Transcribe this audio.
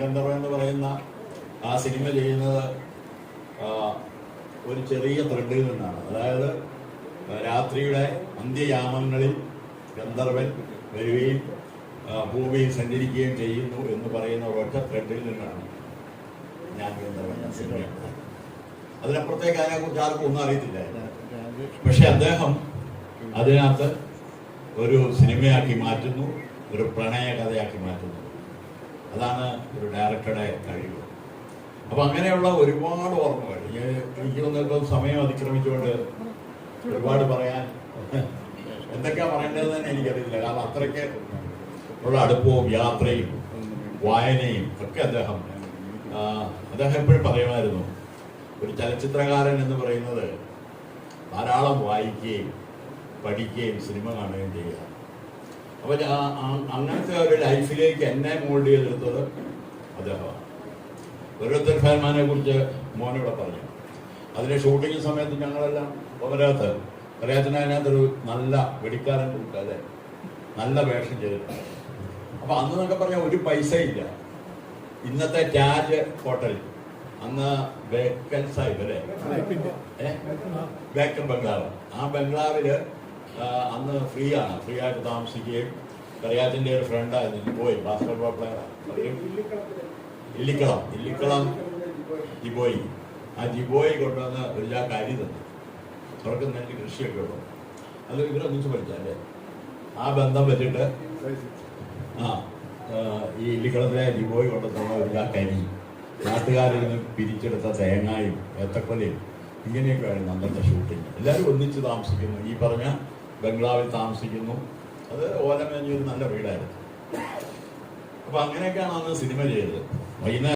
ഗന്ധർവ എന്ന് പറയുന്ന ആ സിനിമ ചെയ്യുന്നത് ഒരു ചെറിയ ത്രെഡിൽ നിന്നാണ്. അതായത് രാത്രിയുടെ അന്ത്യയാമങ്ങളിൽ ഗന്ധർവൻ വരികയും ഭൂമിയിൽ സഞ്ചരിക്കുകയും ചെയ്യുന്നു എന്ന് പറയുന്ന ഒരൊറ്റ ത്രെഡിൽ നിന്നാണ് ഞാൻ ഗന്ധർവൻ സിനിമ കുറിച്ച് അതിനപ്പുറത്തേക്ക് അതിനെക്കുറിച്ച് ആർക്കും ഒന്നും അറിയത്തില്ല. പക്ഷെ അദ്ദേഹം അതിനകത്ത് ഒരു സിനിമയാക്കി മാറ്റുന്നു ഒരു പ്രണയ കഥയാക്കി മാറ്റുന്നു. അതാണ് ഒരു ഡയറക്ടറുടെ കഴിവ്. അപ്പൊ അങ്ങനെയുള്ള ഒരുപാട് ഓർമ്മകൾ. എനിക്ക് തോന്നുന്നു സമയം അതിക്രമിച്ചുകൊണ്ട് ഒരുപാട് പറയാൻ എന്തൊക്കെയാ പറയേണ്ടതെന്ന് തന്നെ എനിക്കറിയില്ല. കാരണം അത്രയ്ക്ക് ഉള്ള അടുപ്പവും യാത്രയും വായനയും ഒക്കെ അദ്ദേഹം അദ്ദേഹം എപ്പോഴും പറയുമായിരുന്നു. ഒരു ചലച്ചിത്രകാരൻ എന്ന് പറയുന്നത് ധാരാളം വായിക്കുകയും പഠിക്കുകയും സിനിമ കാണുകയും ചെയ്യുക. അപ്പൊ അങ്ങനത്തെ ഒരു ലൈഫിലേക്ക് എന്നെ മോൾഡ് ചെയ്തെടുത്തത് അദ്ദേഹമാണ്. ഓരോരുത്തർ ഫാൻമാനെ കുറിച്ച് മോനോടെ പറഞ്ഞു. അതിന് ഷൂട്ടിംഗ് സമയത്ത് ഞങ്ങളെല്ലാം ഒരാത്ത് ഒരാത്തിന് അതിനകത്തൊരു നല്ല വെടിക്കാരൻ കൊടുക്കാതെ നല്ല വേഷം ചെയ്തിട്ടുണ്ട്. അപ്പൊ അന്ന് എന്നൊക്കെ പറഞ്ഞാൽ ഒരു പൈസ ഇല്ല. ഇന്നത്തെ ടാജ് ഹോട്ടൽ അന്ന് ബേക്കൽ സാഹിബ് അല്ലേ? ബേക്കൻ ബംഗ്ലാവ്. ആ ബംഗ്ലാവിൽ അന്ന് ഫ്രീ ആണ് ഫ്രീ ആയിട്ട് താമസിക്കുകയും കറിയാറ്റിന്റെ ഒരു ഫ്രണ്ടായിരുന്നു. പോയി. Basketball player Illikkalam. ഇല്ലിക്കളം ജിബോയി. ആ ജിബോയി കൊണ്ടുവന്ന് ഒരു ചാക്ക് അരി തന്നു. അവർക്ക് നെല്ല് കൃഷിയൊക്കെ ഉള്ളു. അത് ഇവരൊന്നിച്ച് പഠിച്ചല്ലേ ആ ബന്ധം വെച്ചിട്ട് ആ ആ, ഈ ഇല്ലിക്കളത്തിലെ ജിബോയി കൊണ്ടുവന്ന ഒരു ചാക്ക് അരി. നാട്ടുകാരിൽ നിന്ന് പിരിച്ചെടുത്ത തേങ്ങായും ഏത്തക്കൊലയും ഇങ്ങനെയൊക്കെയായിരുന്നു അന്നത്തെ ഷൂട്ടിങ് എല്ലാവരും ഒന്നിച്ച് താമസിക്കുന്നു. ഈ പറഞ്ഞ ബംഗ്ലാവിൽ താമസിക്കുന്നു. അത് ഓലമേഞ്ഞൊരു നല്ല വീടായിരുന്നു. അപ്പൊ അങ്ങനെയൊക്കെയാണ് അന്ന് സിനിമ ചെയ്തത്. വൈകുന്നേരം